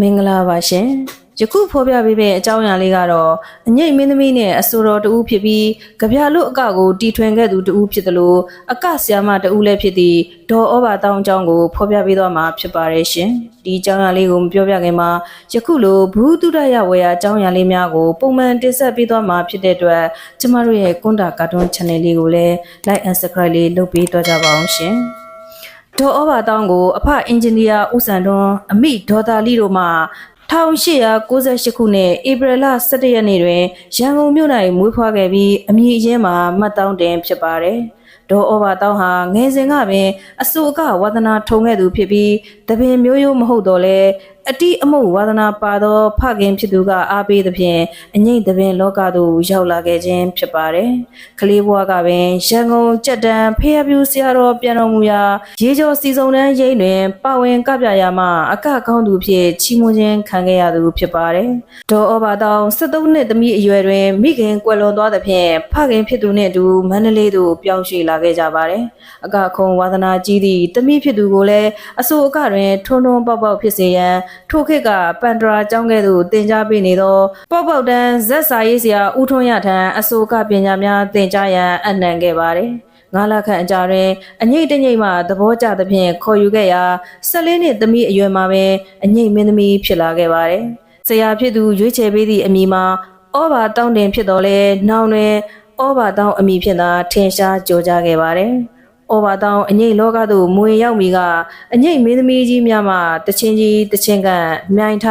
မင်္ဂလာပါရှင်ယခုဖော်ပြပေးမယ့်အကြောင်းအရာလေးကတော့အငိတ်မင်းသမီးနဲ့အဆိုတော်တူဖြစ်ပြီးကြပြလွတ်အကကိုတီထွင်ခဲ့သူတူဖြစ်တယ်လို့အကဆ iam မတူလည်းဖြစ်သည့်ဒေါ်ဩဘာတောင်းအကြောင်းကိုဖော်ပြပေးသွားမှာဖြစ်ပါတယ်ရှင်ဒီအကြောင်းအရာလေးကိုမပြောပြခင်မှာယခုလိုဘူးတုဒရဝေယအကြောင်းအရာလေးများကိုပုံမှန်တင်ဆက်ပေးသွားမှာဖြစ်တဲ့အတွက်ကျမတို့ရဲ့ကွန်တာကာတွန်း channel လေးကိုလည်း like and subscribe လေးလုပ်ပေးသွားကြပါအောင်ရှင် ဒေါ်ဩဘာတောင်းကိုအဖအင်ဂျင်နီယာဦးစံတွန်းအမိဒေါ်တာလီတို့မှ1898ခုနှစ်ဧပြီလ17ရက်နေ့တွင်ရန်ကုန်မြို့၌မွေးဖွားခဲ့ပြီးအမည်အရင်းမှာမှတ်တောင်းတင်ဖြစ်ပါတယ်။ဒေါ်ဩဘာတောင်းဟာငယ်စဉ်ကပင်အဆူအကဝါသနာထုံခဲ့သူဖြစ်ပြီး တပင်မျိုးရိုးမဟုတ်တော့လဲအတိအမုတ်ဝါသနာပါသောဖခင်ဖြစ်သူကအားပေးသဖြင့်အငိမ့်တပင်လောကသို့ရောက်လာခဲ့ခြင်းဖြစ်ပါတယ်။ကလေးဘဝကပင်ရန်ကုန်ကြက်တန်းဖေးပြူဆရာတော်ပြန်တော်မူရာရေကျော်စီစုံတန်းရိပ်တွင်ပါဝင်ကပြရာမှအကကောင်းသူဖြစ်ချီးမွမ်းခြင်းခံခဲ့ရသူဖြစ်ပါတယ်။ဒေါ်ဩဘာတောင်73နှစ်သမီးအရွယ်တွင်မိခင်ကွယ်လွန်သွားသဖြင့်ဖခင်ဖြစ်သူနှင့်အတူမန္တလေးသို့ပြောင်းရွှေ့လာခဲ့ကြပါတယ်။အကခုံဝါသနာကြီးသည့်သမီးဖြစ်သူကိုလည်းအဆိုအကတွင်ထွန်းထွန်းပေါက်ပေါက်ဖြစ်စေရန်ထိုခေတ်ကပန်တရာကျောင်းကဲ့သို့တင် जा ပေးနေသောပေါက်ပေါက်တန်းဇက်စာရေးဆရာဦးထွန်းရထံအဆိုကပညာများသင်ကြားရန်အနံခဲ့ပါတယ်။ငါးလခန့်အကြာတွင်အငိတ်တငိတ်မှသဘောကျသဖြင့်ခေါ်ယူခဲ့ရာ14နှစ်သမီးအရွယ်မှာပင်အငိတ်မင်းသမီးဖြစ်လာခဲ့ပါတယ်။ဆရာဖြစ်သူရွေးချယ်ပေးသည့်အမည်မှာဩဘာတောင်းတင်ဖြစ်တော်လဲနောင်တွင်ဩဘာတောင်းအမည်ဖြင့်သာထင်ရှားကြော်ကြားခဲ့ပါတယ်။ ဩဘာတောင်းအငိတ်လောကသို့မွေရောက်မီကအငိတ်မင်းသမီးကြီးများမှတချင်းကြီးတချင်းကန်မြိုင်ထ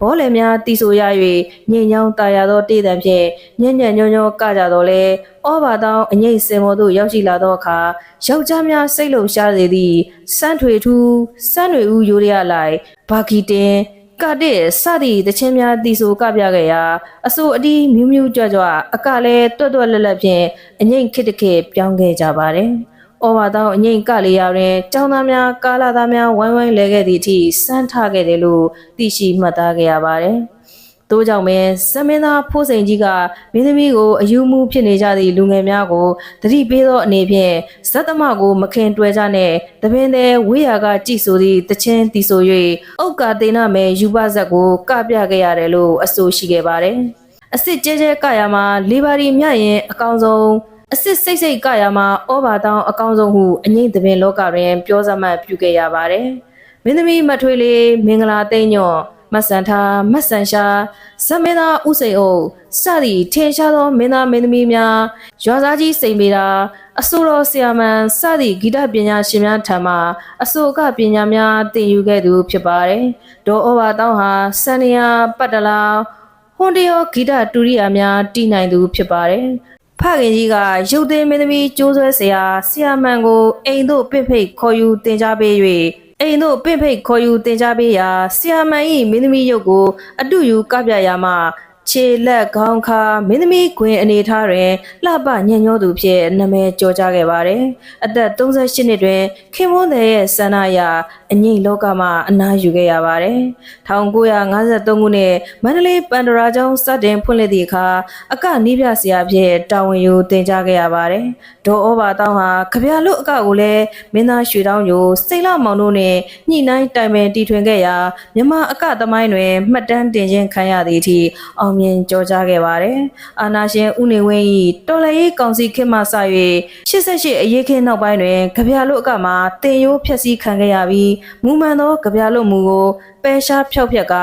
ဘောလယ်များတီဆိုရ၍ညင်ညောင်းတာယာသောတေးတံဖြင့်ညံ့ညံ့ညောညောကကြတော်လဲဩဘာတောင်းအငိတ်စင်မော်သို့ရောက်ရှိလာသောအခါယောက်ျားများစိတ်လုံရှားစေသည့်စန်းထွေထူးစန်းတွေဦးရိုးရလိုက်ဘာကီတင်ကတဲ့စသည့်တချင်းများတီဆိုကပြခဲ့ရာအဆိုအတီးမြူးမြူးကြွကြွအကလည်းတွတ်တွတ်လက်လက်ဖြင့်အငိတ်ခစ်တခေပြောင်းခဲ့ကြပါတယ်။ ဩဝါသောအငိမ့်ကလေးရာတွင်ចောင်းသားများကာလာသားများဝိုင်းဝိုင်းလဲခဲ့သည့်အထိစမ်းထခဲ့တယ်လို့သိရှိမှတ်သားခဲ့ရပါတယ်။တိုးကြောင့်ပဲစမင်းသားဖိုးစိန်ကြီးကမင်းသမီးကိုအယူမှုဖြစ်နေကြသည့်လူငယ်များကိုတတိပေးသောအနေဖြင့်ဇတ်သမကိုမခင်တွယ်ကြနဲ့တပင်သည်ဝေးရာကကြည်ဆိုသည့်တချင်းတီဆို၍ဥက္ကာတေနမဲယူပဇက်ကိုကပြခဲ့ရတယ်လို့အဆိုရှိခဲ့ပါတယ်။အစ်စ်ကျဲကျဲကရမှာလေဘာရီမြရင်အကောင်ဆုံး အစစ်စိတ်စိတ်ကရမှာဩဘာတောင်းအကောင်းဆုံးဟုအငိမ့်သပင်လောကတွင် ပြောစမှတ်ပြုခဲ့ရပါတယ်။မင်းသမီးမထွေးလေးမင်္ဂလာသိမ့်ညော့မဆန်ထားမဆန်ရှာဇမင်းသားဥစိန်အုပ်စသည့်ထင်ရှားသောမင်းသားမင်းသမီးများရွာသားကြီးစိန်ပေတာအဆိုတော်ဆရာမန်စသည့်ဂီတပညာရှင်များထံမှအဆိုကပညာများသင်ယူခဲ့သူဖြစ်ပါတယ်။ဒေါ်ဩဘာတောင်းဟာစန္နီယာပတ်တလာဟွန်တယောဂီတတူရိယာများတည်နိုင်သူဖြစ်ပါတယ်။ ဖခင်ကြီးကရုပ်သိမ်းမင်းသမီးကျိုးဆွဲဆရာဆရာမန်ကိုအိမ်သို့ပင့်ဖိတ်ခေါ်ယူတင် जा ပေး၍အိမ်သို့ပင့်ဖိတ်ခေါ်ယူတင် जा ပေးရာဆရာမန်၏မင်းသမီးရုပ်ကိုအတူယူကပြရာမှ ခြေလက်ခေါင်းခါမင်းသမီးခွင်အနေထားတွင်လှပညံ့ညောသူဖြင့်နာမည်ကျော်ကြားခဲ့ပါတယ်။အသက်38နှစ်တွင်ခင်မွန်းတဲ့ရဲ့ဆန္ဒအရအငိမ့်လောကမှာအနားယူခဲ့ရပါတယ်။1953ခုနှစ်မန္တလေးပန္ဒရာကျောင်းစတင်ဖွင့်လှစ်သည့်အခါအကနီးပြဆရာဖြင့်တာဝန်ယူသင်ကြားခဲ့ရပါတယ်။ဒေါ်ဩဘာတောင်းဟာကြပြလွတ်အကကိုလည်းမင်းသားရွှေတောင်းညိုစိတ်လမောင်တို့နဲ့ညှိနှိုင်းတိုင်ပင်တီထွင်ခဲ့ရာမြမအကသမိုင်းတွင်မှတ်တမ်းတင်ခြင်းခံရသည့်အထိအောင်မြင်ကြောကြားခဲ့ပါတယ်။အာနာရှင်ဦးနေဝင်း၏တော်လှန်ရေးကောင်စီခေတ်မှစ၍88အရေးခင်းနောက်ပိုင်းတွင်ကြပြလွတ်အကမှာတင်ရိုးဖျက်ဆီးခံခဲ့ရပြီးမူမှန်သောကြပြလွတ်မှုကိုပယ်ရှားဖျောက်ဖျက်က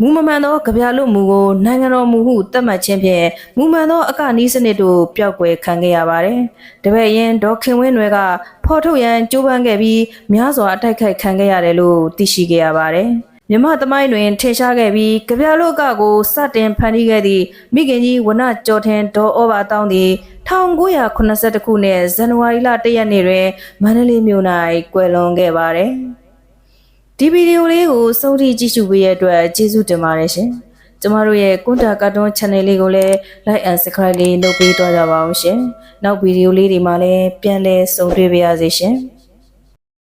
မူမမှန်သောကြပြလွတ်မှုကိုနိုင်ငံတော်မူဟုသတ်မှတ်ခြင်းဖြင့်မူမှန်သောအကနီးစနစ်တို့ပျောက်ကွယ်ခံခဲ့ရပါတယ်။တပည့်ရင်ဒေါခင်ဝင်းတွေကဖော်ထုတ်ရန်ကြိုးပမ်းခဲ့ပြီးများစွာအတိုက်ခိုက်ခံခဲ့ရတယ်လို့သိရှိခဲ့ရပါတယ်။ မြမသမိုင်းတွင်ထင်ရှားခဲ့ပြီးကြပြလုအကကိုစတင်ဖန်တီးခဲ့သည့်မိခင်ကြီးဝနကျော်ထင်ဒေါ်ဩဘာတောင်းသည်1982ခုနှစ်ဇန်နဝါရီလ1ရက်နေ့တွင်မန္တလေးမြို့၌ကွယ်လွန်ခဲ့ပါတယ်။ဒီဗီဒီယိုလေးကိုစုံထိကြည့်ရှုပေးရတဲ့အတွက်ကျေးဇူးတင်ပါတယ်ရှင်။ကျမတို့ရဲ့ကွန်တာကာတွန်း channel လေးကိုလည်း like and subscribe လေးလုပ်ပေးသွားကြပါအောင်ရှင်။နောက်ဗီဒီယိုလေးတွေမှာလည်းပြန်လည်ဆုံတွေ့ပါရစေရှင်။